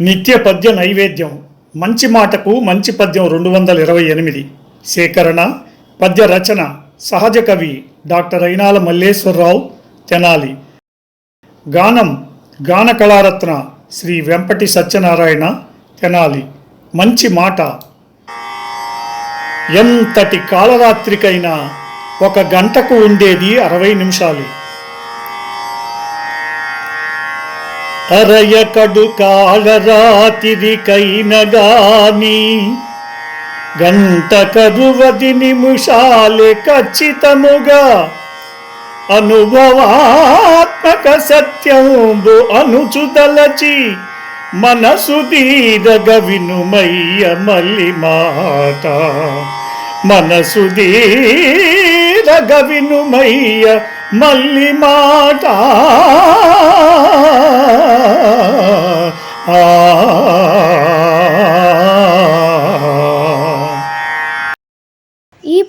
నిత్య పద్య నైవేద్యం. మంచి మాటకు మంచి పద్యం రెండు వందల ఇరవై ఎనిమిది. సేకరణ పద్య రచన సహజ కవి డాక్టర్ అయినాల మల్లేశ్వరరావు తెనాలి. గానం గాన కళారత్న శ్రీ వెంపటి సత్యనారాయణ తెనాలి. మంచి మాట. ఎంతటి కాలరాత్రికైనా ఒక గంటకు ఉండేది అరవై నిమిషాలు. అరయకడు కాలరాతిరికైన గాని గంట కరువది నిమిషాలే ఖచ్చితముగా అనుభవాత్మక సత్యంబు అనుచుదలచి మనసు దీరగ వినుమయ్య మల్లి మాట మనసు దీరగ వినుమయ్య మల్లి మాట